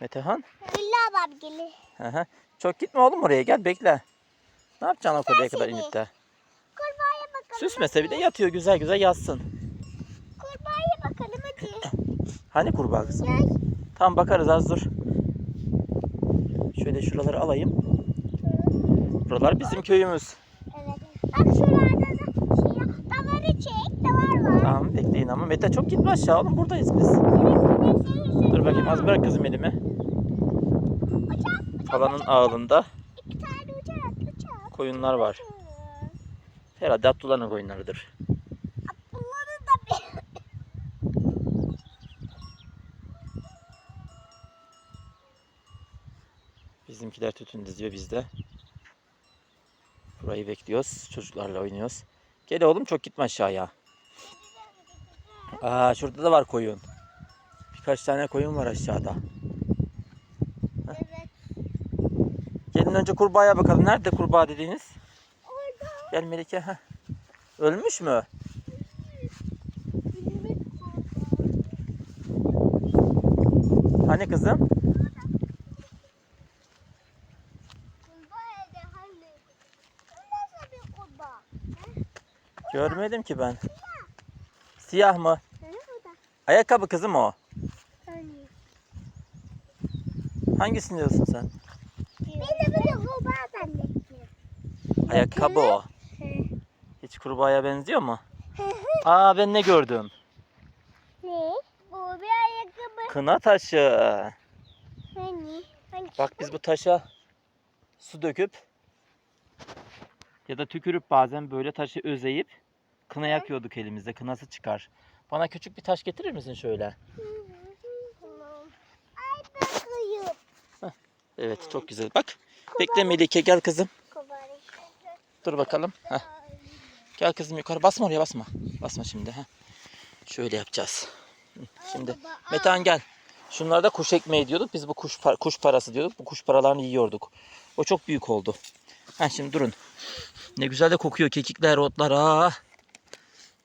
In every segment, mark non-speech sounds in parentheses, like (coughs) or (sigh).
Metehan. Güllü abam gelir. Çok gitme oğlum oraya gel bekle. Ne yapacaksın o kadar kadar inip de? Kurbağaya bakalım. Süsmese bir de yatıyor güzel güzel yatsın. Kurbağaya bakalım hadi. (clears throat) Hani kurbağa kızım? Gel. Tamam bakarız az dur. Şöyle şuraları alayım. Buralar bizim köyümüz. Evet. Bak şuralarda da şey, davarı çek. Davar var. Tamam bekleyin ama Mete çok gitme aşağı oğlum buradayız biz. Dur bakayım az bırak kızım elimi. Halanın ağılında koyunlar var. Herhalde Abdullah'ın koyunlarıdır. Bizimkiler tütün diziyor biz de. Burayı bekliyoruz. Çocuklarla oynuyoruz. Gel oğlum çok gitme aşağıya. Aa şurada da var koyun. Birkaç tane koyun var aşağıda. Evet. Gelin önce kurbağaya bakalım. Nerede kurbağa dediğiniz? Orada. Gel Melike. heh. Ölmüş mü? Hani kızım? Görmedim ki ben. Siyah mı? Ayakkabı kızım o. Hani. Hangisini diyorsun sen? Bir de bir de kurbağa zannettim. Ayakkabı o. Hiç kurbağaya benziyor mu? Aa ben ne gördüm? Ne? Bu bir ayakkabı. Kına taşı. Hani? Hani? Bak biz bu taşa su döküp ya da tükürüp bazen böyle taşı özeyip kına yakıyorduk elimizde. Kınası çıkar. Bana küçük bir taş getirir misin şöyle? Ay bakayım. Evet çok güzel. Bak bekle Melike gel kızım. Dur bakalım. Heh. Gel kızım yukarı. Basma oraya basma. Basma şimdi. Heh. Şöyle yapacağız. Şimdi Metehan gel. Şunlarda kuş ekmeği diyorduk. Biz bu kuş par- kuş parası diyorduk. Bu kuş paralarını yiyorduk. O çok büyük oldu. Ha şimdi durun. Ne güzel de kokuyor kekikler, otlar. Aa.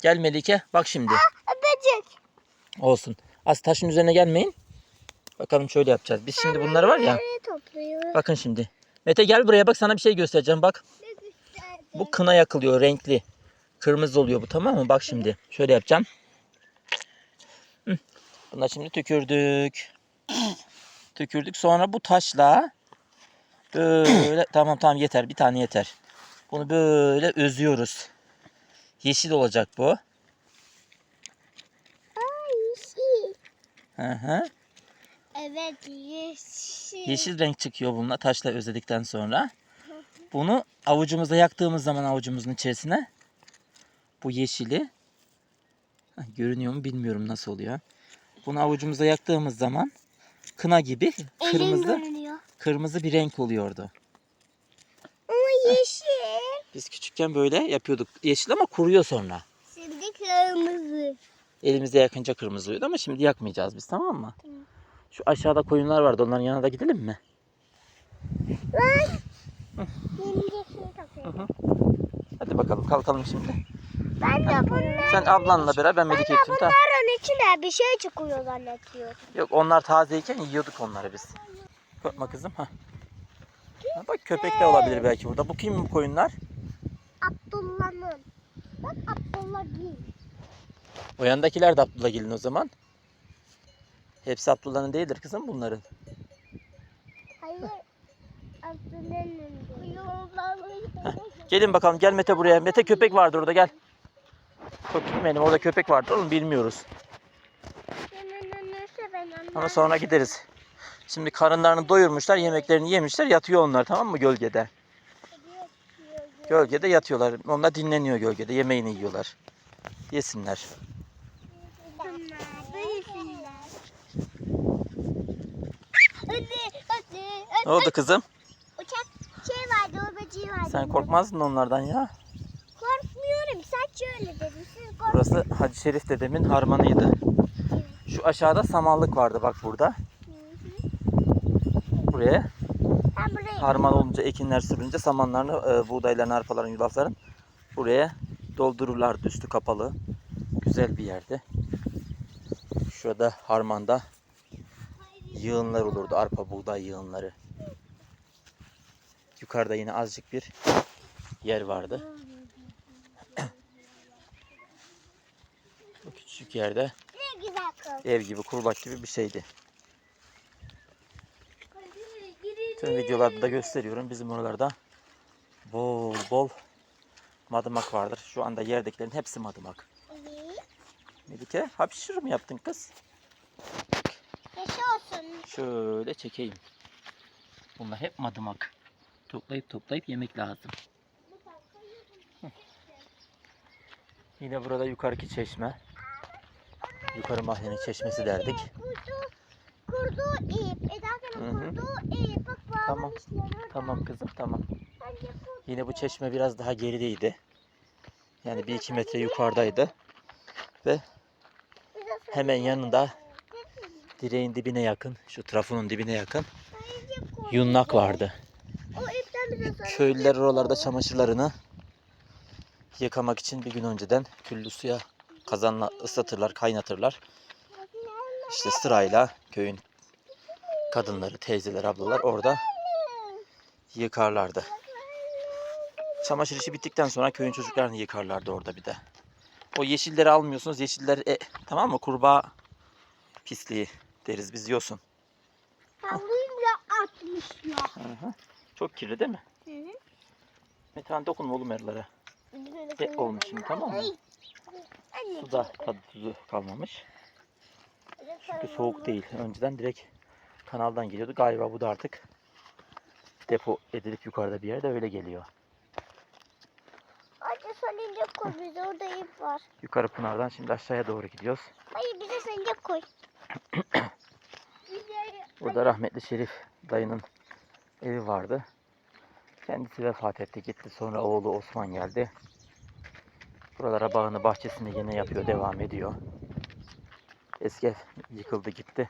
Gel Melike. Bak şimdi. Öpecek. Olsun. Az taşın üzerine gelmeyin. Bakalım şöyle yapacağız. Biz şimdi bunları var ya. Bakın şimdi. Mete gel buraya bak sana bir şey göstereceğim. Bak. Bu kına yakılıyor renkli. Kırmızı oluyor bu tamam mı? Bak şimdi. Şöyle yapacağım. Buna şimdi tükürdük. (clears throat) Tükürdük. Sonra bu taşla böyle tamam tamam yeter. Bir tane yeter. Bunu böyle özüyoruz. Yeşil olacak bu. Ay yeşil. Hı hı. Evet yeşil. Yeşil renk çıkıyor bununla taşla özledikten sonra. Bunu avucumuzda yaktığımız zaman avucumuzun içerisine bu yeşili görünüyor mu bilmiyorum nasıl oluyor. Bunu avucumuzda yaktığımız zaman kına gibi kırmızı kırmızı bir renk oluyordu. Ama yeşil. Biz küçükken böyle yapıyorduk. Yeşil ama kuruyor sonra. Şimdi kırmızı. Elimizde yakınca kırmızı oluyordu ama şimdi yakmayacağız biz tamam mı? Tamam. Şu aşağıda koyunlar vardı onların yanına da gidelim mi? Ben takıyorum. Hadi bakalım kalkalım şimdi. Ben de bunlar. Sen ablanla beraber Ben de Melike için tamam. bunların içine bir şey çıkıyor zannediyorum. Yok onlar tazeyken yiyorduk onları biz. Korkma kızım. Ha. Ha, bak köpek de olabilir belki burada. Bu kim bu koyunlar? Abdullah'ın. Bak Abdullah değil. O yandakiler de Abdullah gelin o zaman. Hepsi Abdullah'ın değildir kızım bunların. Hayır. Abdullah'ın. (laughs) Gelin bakalım gel Mete buraya. Mete köpek vardı orada gel. Korkma benim orada köpek vardı oğlum bilmiyoruz. Ama sonra gideriz. Şimdi karınlarını doyurmuşlar, yemeklerini yemişler, yatıyor onlar tamam mı gölgede? Gölgede yatıyorlar. Onlar dinleniyor gölgede, yemeğini yiyorlar. Yesinler. Ne oldu kızım? Uçak şey vardı, o böceği vardı. Sen korkmazdın onlardan ya. Korkmuyorum, sen şöyle dedin. Siz kork- Burası Hacı Şerif dedemin harmanıydı. Şu aşağıda samanlık vardı bak burada. Buraya Ben buraya harman olunca ekinler sürünce samanlarını, e, buğdayların, arpaların, yulafların buraya doldururlardı üstü kapalı. Güzel bir yerdi. Şurada harmanda yığınlar olurdu. Arpa buğday yığınları. Yukarıda yine azıcık bir yer vardı. Bu küçük yerde ev gibi, kurulak gibi bir şeydi. Tüm videolarda da gösteriyorum. Bizim oralarda bol bol madımak vardır. Şu anda yerdekilerin hepsi madımak. Melike hapşırır mı yaptın kız? Yaşı olsun. Şöyle çekeyim. Bunlar hep madımak. Toplayıp toplayıp yemek lazım. Yine burada yukarıki çeşme. Yukarı mahallenin çeşmesi derdik. Kurdu, kurdu ip. Tamam. Tamam kızım tamam. Yine bu çeşme biraz daha gerideydi. Yani bir iki metre yukarıdaydı. Ve hemen yanında direğin dibine yakın, şu trafonun dibine yakın yunnak vardı. O ipten bize sonra. Köylüler oralarda çamaşırlarını yıkamak için bir gün önceden küllü suya kazanla ıslatırlar, kaynatırlar. İşte sırayla köyün kadınları, teyzeler, ablalar orada yıkarlardı. Çamaşır işi bittikten sonra köyün çocuklarını yıkarlardı orada bir de. O yeşilleri almıyorsunuz. Yeşiller e, tamam mı? Kurbağa pisliği deriz biz yosun. Havluyu bile atmışlar. Hı hı. Çok kirli değil mi? Hı hı. Metehan dokunma oğlum yerlere. E, olmuş şimdi tamam mı? Anne. Suda tadı tuzu kalmamış. Çünkü soğuk değil. Önceden direkt kanaldan geliyordu. Galiba bu da artık depo edilip yukarıda bir yerde öyle geliyor. Anne salıncak koy bize orada ip var. Yukarı Pınar'dan şimdi aşağıya doğru gidiyoruz. Hayır bize salıncak koy. (coughs) Burada rahmetli Şerif dayının evi vardı. Kendisi vefat etti gitti. Sonra oğlu Osman geldi. Buralara bağını bahçesini yine yapıyor. Devam ediyor. Eski ev yıkıldı gitti.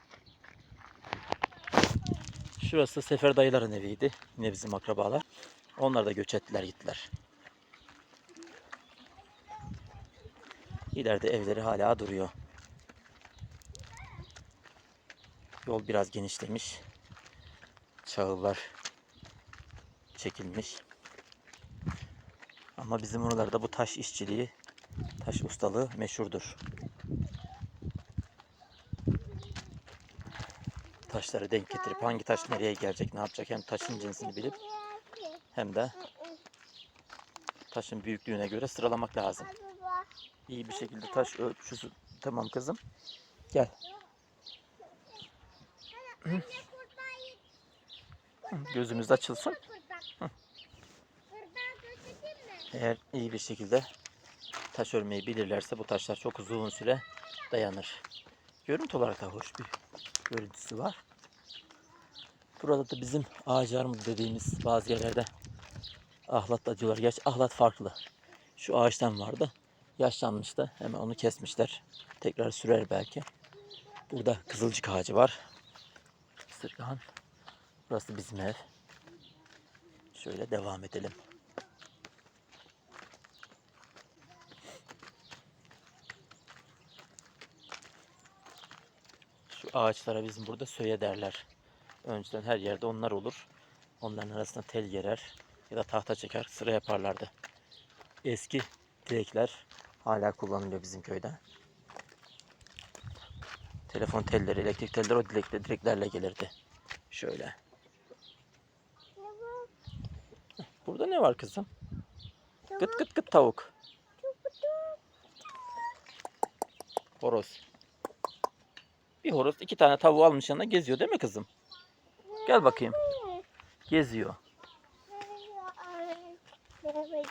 Şurası Sefer dayıların eviydi. Yine bizim akrabalar. Onlar da göç ettiler gittiler. İleride evleri hala duruyor. Yol biraz genişlemiş. Çağıllar çekilmiş. Ama bizim oralarda bu taş işçiliği, taş ustalığı meşhurdur. Taşları denk getirip hangi taş nereye gelecek, ne yapacak hem taşın cinsini bilip hem de taşın büyüklüğüne göre sıralamak lazım. İyi bir şekilde taş ölçüsü. Tamam kızım. Gel. Gözümüz açılsın. Eğer iyi bir şekilde taş örmeyi bilirlerse bu taşlar çok uzun süre dayanır. Görüntü olarak da hoş bir görüntüsü var. Burada da bizim ağaç armut dediğimiz bazı yerlerde ahlat da diyorlar. Gerçi ahlat farklı. Şu ağaçtan vardı. Yaşlanmıştı. Hemen onu kesmişler. Tekrar sürer belki. Burada kızılcık ağacı var. Sırgan. Burası bizim ev. Şöyle devam edelim. Şu ağaçlara bizim burada söye derler. Önceden her yerde onlar olur. Onların arasına tel gerer ya da tahta çeker sıra yaparlardı. Eski direkler hala kullanılıyor bizim köyde. Telefon telleri, elektrik telleri o direkle, direklerle gelirdi. Şöyle. Burada ne var kızım? Gıt gıt gıt tavuk. Horoz. Bir horoz iki tane tavuğu almış yanına geziyor değil mi kızım? Gel bakayım. Geziyor.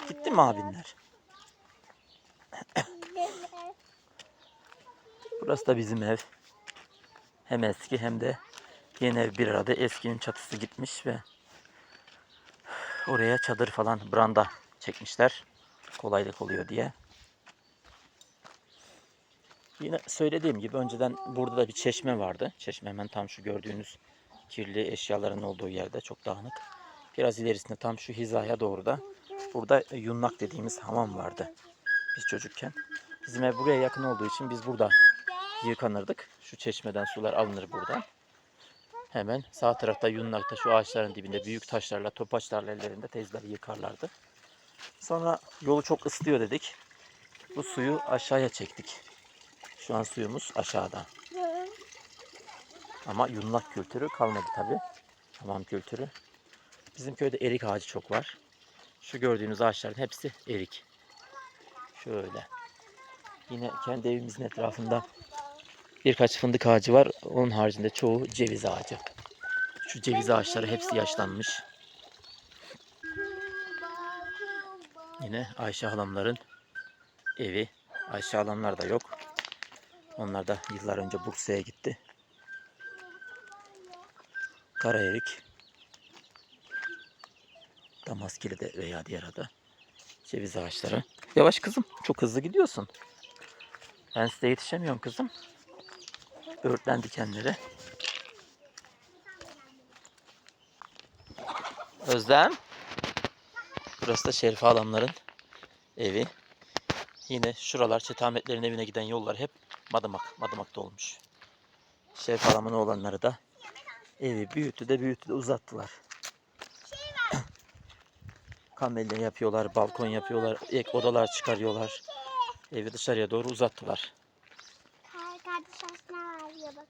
Gitti mi abinler? Burası da bizim ev. Hem eski hem de yeni ev bir arada. Eskinin çatısı gitmiş ve oraya çadır falan branda çekmişler. Kolaylık oluyor diye. Yine söylediğim gibi önceden burada da bir çeşme vardı. Çeşme hemen tam şu gördüğünüz kirli eşyaların olduğu yerde çok dağınık. Biraz ilerisinde tam şu hizaya doğru da burada yunnak dediğimiz hamam vardı. Biz çocukken. Bizim ev buraya yakın olduğu için biz burada yıkanırdık. Şu çeşmeden sular alınır buradan. Hemen sağ tarafta Yunnak'ta şu ağaçların dibinde büyük taşlarla, topaçlarla ellerinde teyzeleri yıkarlardı. Sonra yolu çok ıslıyor dedik. Bu suyu aşağıya çektik. Şu an suyumuz aşağıda. Ama yunlak kültürü kalmadı tabi. Hamam kültürü. Bizim köyde erik ağacı çok var. Şu gördüğünüz ağaçların hepsi erik. Şöyle. Yine kendi evimizin etrafında birkaç fındık ağacı var. Onun haricinde çoğu ceviz ağacı. Şu ceviz ağaçları hepsi yaşlanmış. Yine Ayşe halamların evi. Ayşe halamlar da yok. Onlar da yıllar önce Bursa'ya gitti. Kara erik. Damaskili'de veya diğer adı. Ceviz ağaçları. Yavaş kızım. Çok hızlı gidiyorsun. Ben size yetişemiyorum kızım. Örtlen dikenleri. Özlem. Burası da Şerife halamların evi. Yine şuralar Çetametlerin evine giden yollar hep madımak. Madımakta olmuş. Şerife halamın oğlanları da evi büyüttü de büyüttü de uzattılar. (coughs) Kamelya yapıyorlar, balkon yapıyorlar, ek odalar çıkarıyorlar. Evi dışarıya doğru uzattılar. Hayır kardeş aslında var ya bak.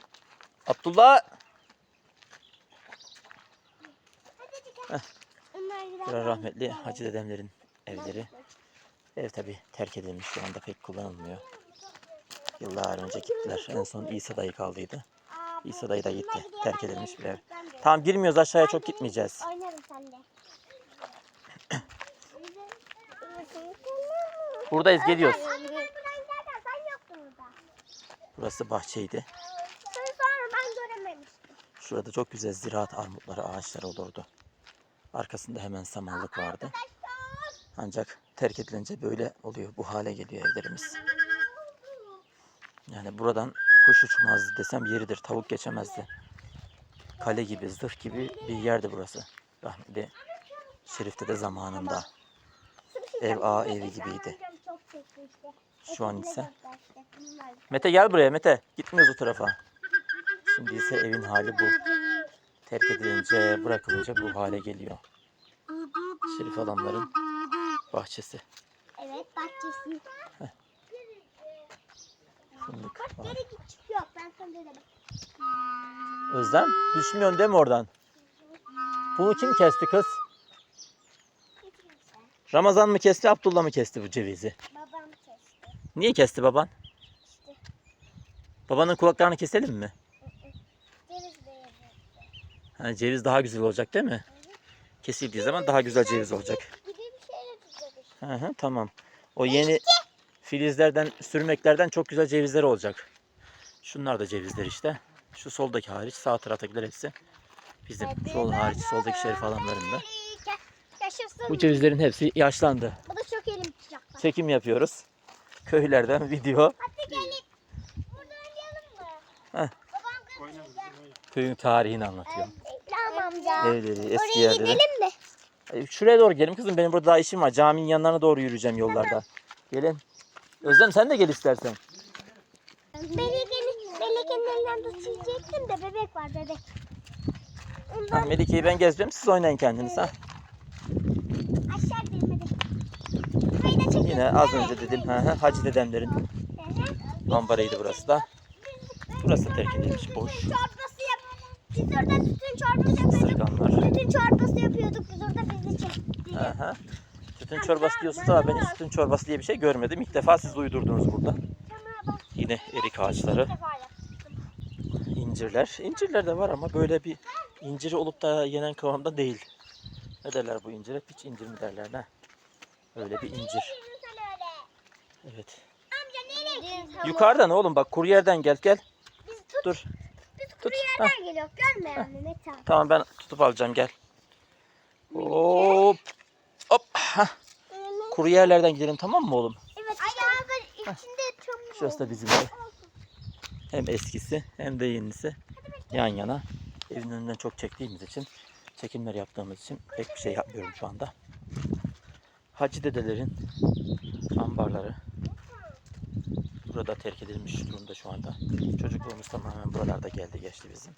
Abdullah! Bura rahmetli Hacı dedemlerin evleri. Ev tabi terk edilmiş şu anda pek kullanılmıyor. Yıllar önce gittiler. En son İsa dayı kaldıydı. İsa dayı da gitti. Terk edilmiş bir ev. Tamam girmiyoruz aşağıya çok gitmeyeceğiz. Oynarım sende. Buradayız geliyoruz. Burası bahçeydi. Seni sonra ben görememiştim. Şurada çok güzel ziraat armutları, ağaçları olurdu. Arkasında hemen samanlık vardı. Ancak terk edilince böyle oluyor. Bu hale geliyor evlerimiz. Yani buradan kuş uçmazdı desem yeridir. Tavuk geçemezdi. Kale gibi, zırh gibi bir yerdi burası. Rahmetli Şerif'te de zamanında. Ev ağa evi gibiydi. Şu an ise Mete gel buraya Mete. Gitmiyoruz o tarafa. Şimdi ise evin hali bu. Terk edilince, bırakılınca bu hale geliyor. Şerif adamların bahçesi. Evet bahçesi. Fındık Bak var. geri git çıkıyor. Ben sana dedim. Özlem düşmüyorsun değil mi oradan? Bunu kim kesti kız? Ramazan mı kesti, Abdullah mı kesti bu cevizi? Babam kesti. Niye kesti baban? İşte Babanın kulaklarını keselim mi? Ha, ceviz daha güzel olacak değil mi? Kesildiği zaman daha güzel ceviz olacak. Hı hı, tamam. O yeni filizlerden, sürmeklerden çok güzel cevizler olacak. Şunlar da cevizler işte. Şu soldaki hariç, sağ taraftakiler hepsi bizim. Sol hariç, soldaki şerif alanlarında. Yaşasın. Bu cevizlerin hepsi yaşlandı. Bu da çok elim tutacaklar. Çekim yapıyoruz. Köylerden video. Hadi gelin. Burada oynayalım mı? Heh. Köyün tarihini anlatıyorum. Tamam Evleri, eski Oraya yerleri. gidelim mi? E, Şuraya doğru gelin kızım. Benim burada daha işim var. Caminin yanlarına doğru yürüyeceğim yollarda. Gelin. Özlem sen de gel istersen. Melike'nin Melike'nin elinden tutacaktım da bebek var bebek. Ha, Ondan Melike'yi ben gezeceğim. Siz oynayın kendiniz ha. aşağı çekelim. Yine az önce dedim. Hı hı, Hacı dedemlerin ambarıydı burası da. Burası terk edilmiş boş. Çorbası. Biz orada tütün çorbası yapıyorduk. Tütün çorbası yapıyorduk. Biz orada bizi çekti. Hı. Sütün çorbası diyorsunuz ama ben hiç sütün çorbası diye bir şey görmedim. İlk defa siz uydurdunuz burada. Tamam. Yine erik ağaçları, incirler. İncirler de var ama böyle bir inciri olup da yenen kıvamda değil. Ne derler bu incire? Piç incir mi derler ne? Öyle bir incir. Evet. Yukarıdan oğlum bak kuru yerden gel gel. Dur. Tut. kuru yerden geliyoruz. Görmüyor musun Mete abi? Tamam ben tutup alacağım gel. Hop. Hop. Hah. Kuru yerlerden gidelim tamam mı oğlum? Evet abi içinde çamur Şurası da bizim ev. Hem eskisi hem de yenisi yan yana. Evin önünden çok çektiğimiz için, çekimler yaptığımız için pek bir şey yapmıyorum şu anda. Hacı dedelerin ambarları burada terk edilmiş durumda şu anda. Çocukluğumuz tamamen buralarda geldi geçti bizim.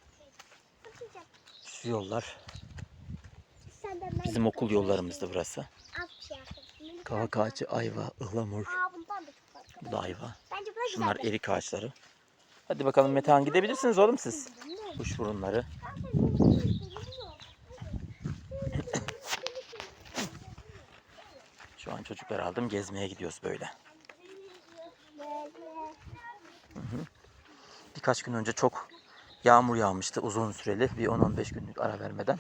Şu yollar bizim okul yollarımızdı burası. Kavak ağacı, ayva, ıhlamur. Bu da ayva. Şunlar erik ağaçları. Hadi bakalım Metehan gidebilirsiniz oğlum siz. Kuş burunları. Şu an çocuklar aldım gezmeye gidiyoruz böyle. Birkaç gün önce çok yağmur yağmıştı uzun süreli bir 10-15 günlük ara vermeden.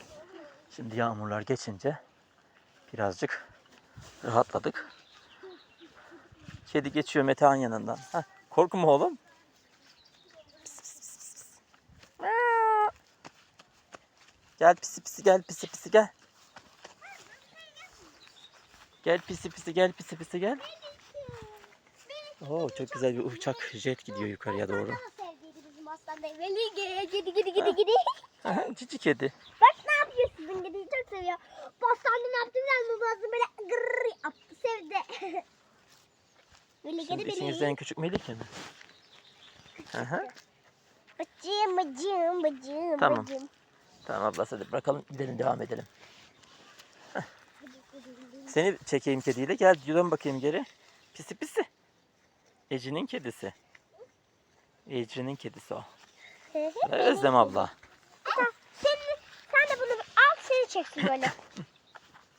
Şimdi yağmurlar geçince birazcık rahatladık. Kedi geçiyor Metehan yanından. Heh, korkma oğlum. Pis, pis, pis! Gel pisi pisi gel pisi pisi gel. Gel pisi pisi gel pisi pisi gel. Oo çok güzel bir uçak jet gidiyor yukarıya doğru. Daha sevdiydi bizim aslan da. Veli gidi gidi gidi gidi. (laughs) Cici kedi. Bak ne yapıyor sizin gidiyi çok seviyor. Bostanlı ne yaptı musun? Bostanlı böyle gırrrr yaptı sevdi. (laughs) Veli Şimdi beni. en küçük Melike mi? Hı. Bacım bacım bacım Tamam. bacım. Tamam ablası hadi bırakalım gidelim devam edelim. Heh. Seni çekeyim kediyle gel dön bakayım geri. Pisi pisi. Ece'nin kedisi. Ece'nin kedisi o. Özlem abla. Sen, sen de bunu al seni çeksin böyle.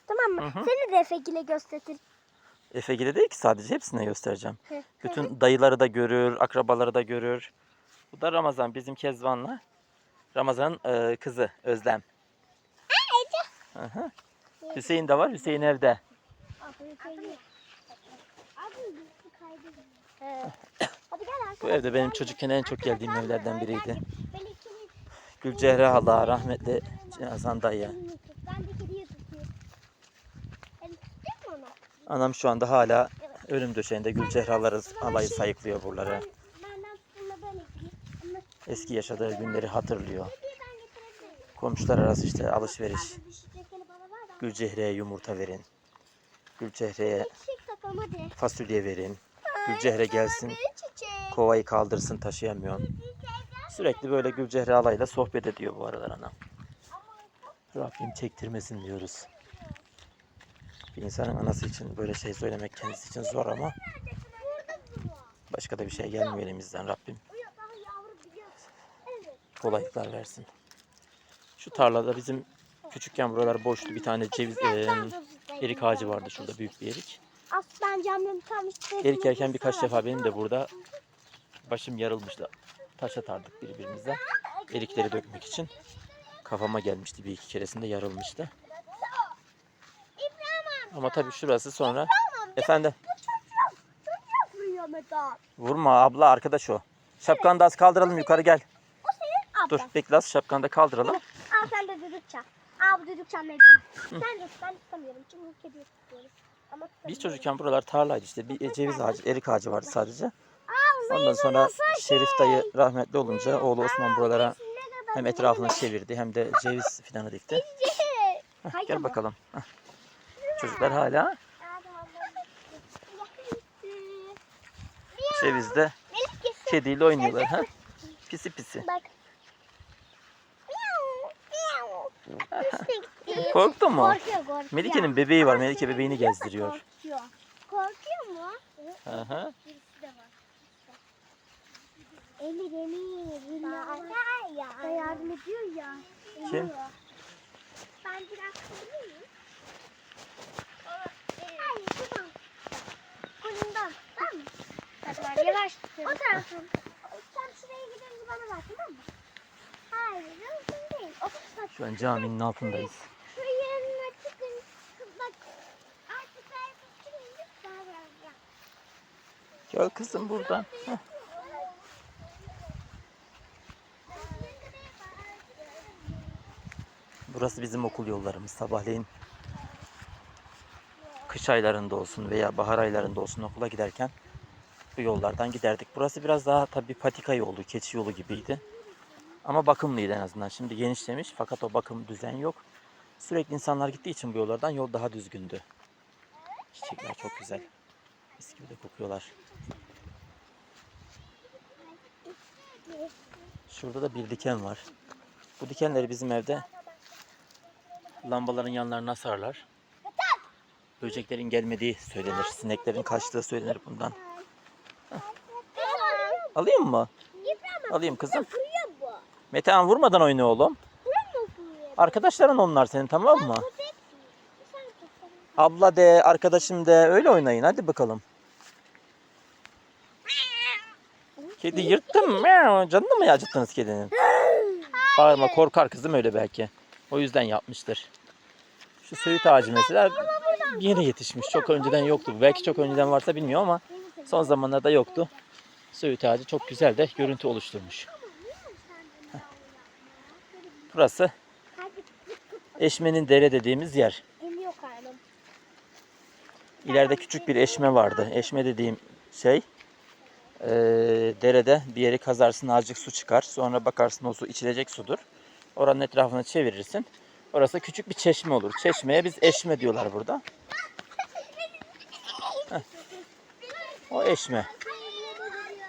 tamam mı? Seni de Efe ile gösterir. Efegil'e değil ki sadece hepsine göstereceğim. Hı. Bütün dayıları da görür, akrabaları da görür. Bu da Ramazan bizim Kezban'la. Ramazan'ın e, kızı Özlem. Hı hı. Hüseyin de var. Hüseyin evde. Hadi gel arkadaşlar. Bu evde benim çocukken en çok geldiğim evlerden biriydi. Gülcehre hala rahmetli Hasan dayı. Anam şu anda hala ölüm döşeğinde Gülcehre alayı, sayıklıyor buraları. Eski yaşadığı günleri hatırlıyor. Komşular arası işte alışveriş. Gülcehre'ye yumurta verin. Gülcehre'ye fasulye verin. Gülcehre gelsin. Kovayı kaldırsın taşıyamıyorum. Sürekli böyle Gülcehre alayla sohbet ediyor bu aralar anam. Rabbim çektirmesin diyoruz. Bir insanın anası için böyle şey söylemek kendisi için zor ama başka da bir şey gelmiyor elimizden Rabbim. Kolaylıklar versin. Şu tarlada bizim küçükken buralar boştu. Bir tane ceviz, e, erik ağacı vardı şurada büyük bir erik. Erik yerken birkaç defa benim de burada başım yarılmıştı. Taş atardık birbirimize. Erikleri dökmek için. Kafama gelmişti bir iki keresinde yarılmıştı. Ama tabii şurası sonra efendim vurma abla arkadaş o. Şapkanı da az kaldıralım yukarı gel. Dur bekle az şapkanı da kaldıralım. Al sen de düdük çal. Al bu düdük çal. Sen tut ben tutamıyorum. Çünkü kediyi tutuyoruz. Ama Biz çocukken buralar tarlaydı işte. Bir ceviz ağacı, erik ağacı vardı sadece. Ondan sonra Şerif dayı rahmetli olunca oğlu Osman buralara hem etrafını çevirdi hem de (laughs) ceviz fidanı dikti. Heh, Gel bakalım. Heh. Çocuklar hala cevizde kediyle oynuyorlar. Ha? Pisi pisi. Korktun mu? Melike'nin bebeği var. Melike bebeğini gezdiriyor. Korkuyor. Korkuyor mu? Aha. Emir Emir. Ya. Da yardım ediyor ya. Kim? Ben biraz kırayım mı? Hayır şuradan. Kolundan. Tamam mı? Tamam yavaş. O tarafın. Sen şuraya gidince bana ver tamam mı? Hayır uzun değil. O bak Şu an caminin altındayız. Bak Gel kızım buradan. Heh. Burası bizim okul yollarımız. Sabahleyin kış aylarında olsun veya bahar aylarında olsun okula giderken bu yollardan giderdik. Burası biraz daha tabii patika yolu, keçi yolu gibiydi. Ama bakımlıydı en azından. Şimdi genişlemiş fakat o bakım düzen yok. Sürekli insanlar gittiği için bu yollardan yol daha düzgündü. Çiçekler çok güzel. Mis gibi de kokuyorlar. Şurada da bir diken var. Bu dikenleri bizim evde lambaların yanlarına asarlar. Böceklerin gelmediği söylenir. Sineklerin kaçtığı söylenir bundan. Alayım mı? Alayım kızım. Metehan vurmadan oyna oğlum. Arkadaşların onlar senin tamam mı? Abla de, arkadaşım de öyle oynayın hadi bakalım. Kedi yırttım. Meow. Canını mı acıttınız kedinin? Bağırma korkar kızım öyle belki. O yüzden yapmıştır. Şu söğüt ağacı mesela yeni yetişmiş. Çok önceden yoktu. Belki çok önceden varsa bilmiyorum ama son zamanlarda yoktu. Söğüt ağacı çok güzel de görüntü oluşturmuş. Burası Eşmenin Dere dediğimiz yer. İleride küçük bir eşme vardı. Eşme dediğim şey eee, derede bir yeri kazarsın azıcık su çıkar. Sonra bakarsın o su içilecek sudur. Oranın etrafını çevirirsin. Orası küçük bir çeşme olur. Çeşmeye biz eşme diyorlar burada. Heh. O eşme.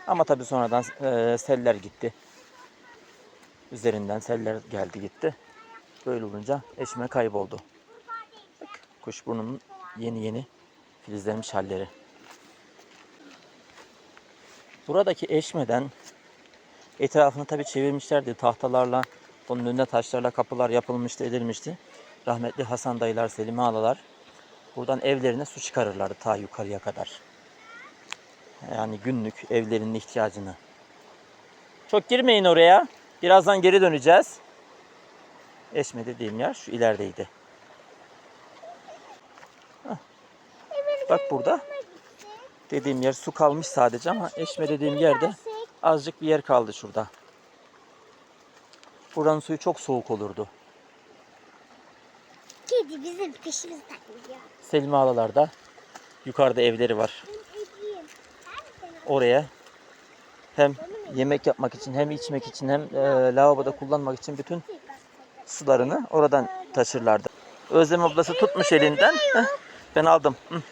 Ama tabii sonradan eee, seller gitti. Üzerinden seller geldi gitti. Böyle olunca eşme kayboldu. Bak, kuşburnunun yeni yeni filizlenmiş halleri. Buradaki eşmeden etrafını tabi çevirmişlerdi tahtalarla, bunun önüne taşlarla kapılar yapılmıştı, edilmişti. Rahmetli Hasan dayılar, Selim ağalar buradan evlerine su çıkarırlardı ta yukarıya kadar. Yani günlük evlerinin ihtiyacını. Çok girmeyin oraya. Birazdan geri döneceğiz. Eşme dediğim yer şu ilerideydi. Bak burada dediğim yer su kalmış sadece ama eşme dediğim yerde azıcık bir yer kaldı şurada. Buranın suyu çok soğuk olurdu. Kedi bizim peşimizden gidiyor. Selma Ağalarda yukarıda evleri var. Oraya hem yemek yapmak için hem içmek için hem e, lavaboda kullanmak için bütün sularını oradan taşırlardı. Özlem ablası tutmuş elinden. Heh, ben aldım. Hı.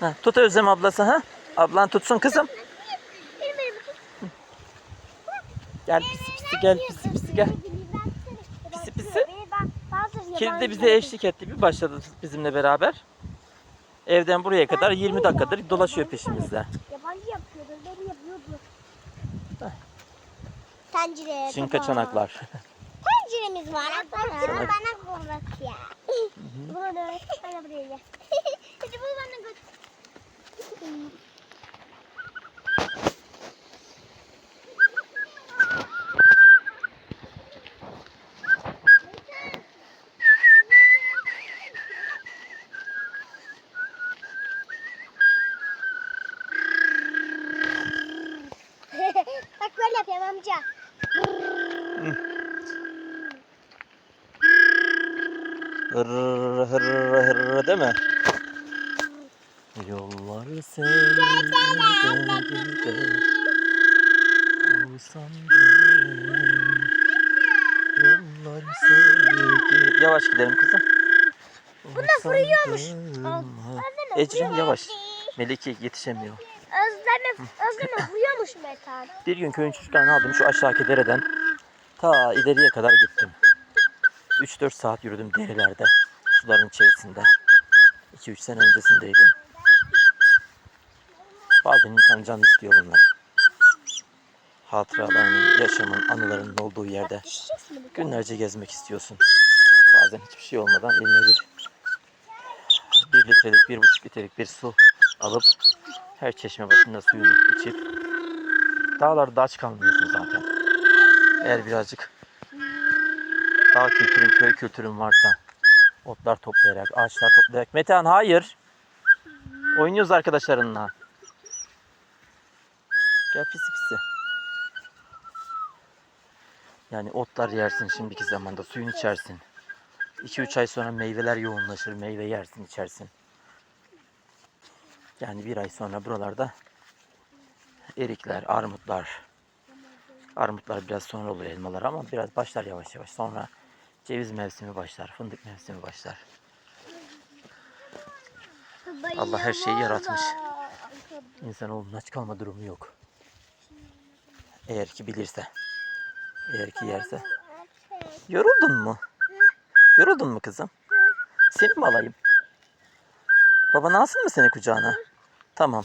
Heh, tut Özlem ablası ha. Ablan tutsun kızım. Gel pisi pisi gel pisi pisi gel. Pisi pisi. Kedi de bize eşlik etti. Bir başladı bizimle beraber. Evden buraya kadar 20 dakikadır dolaşıyor peşimizde. Yabancı yapıyordu, beni yapıyordu. Tencere. Çinka çanaklar. Tenceremiz var. Bana, bana kovalat ya. Bunu da bana buraya gel. (laughs) Hadi bu bana götür. Bak böyle yapıyorum amca. Hırr hırr hırr değil mi? Yollar seni Yollar seni Yavaş gidelim kızım. Bunda vuruyormuş. Ecrin yavaş. Melike yetişemiyor. Özleme, Özleme (laughs) uyuyormuş Metan. Bir gün köyün çocuklarını aldım şu aşağıki dereden. Ta ileriye kadar gittim. 3-4 saat yürüdüm derelerde. Suların içerisinde. 2-3 sene öncesindeydi. Bazen insan can istiyor bunları. Hatıraların, yaşamın, anıların olduğu yerde mi? günlerce gezmek istiyorsun. Bazen hiçbir şey olmadan eline bir, bir litrelik, bir buçuk litrelik bir su alıp her çeşme başında suyunu içip dağlarda aç kalmıyorsun zaten. Eğer birazcık dağ kültürün, köy kültürün varsa otlar toplayarak, ağaçlar toplayarak. Metehan hayır. Oynuyoruz arkadaşlarınla. Gel pisi pisi. Yani otlar yersin şimdiki zamanda, suyun içersin. 2-3 ay sonra meyveler yoğunlaşır, meyve yersin, içersin. Yani bir ay sonra buralarda erikler, armutlar. Armutlar biraz sonra olur elmalar ama biraz başlar yavaş yavaş. Sonra ceviz mevsimi başlar, fındık mevsimi başlar. Allah her şeyi yaratmış. İnsanoğlunun aç kalma durumu yok. Eğer ki bilirse. Eğer ki yerse. Yoruldun mu? Yoruldun mu kızım? Seni mi alayım? Baban alsın mı seni kucağına? Tamam.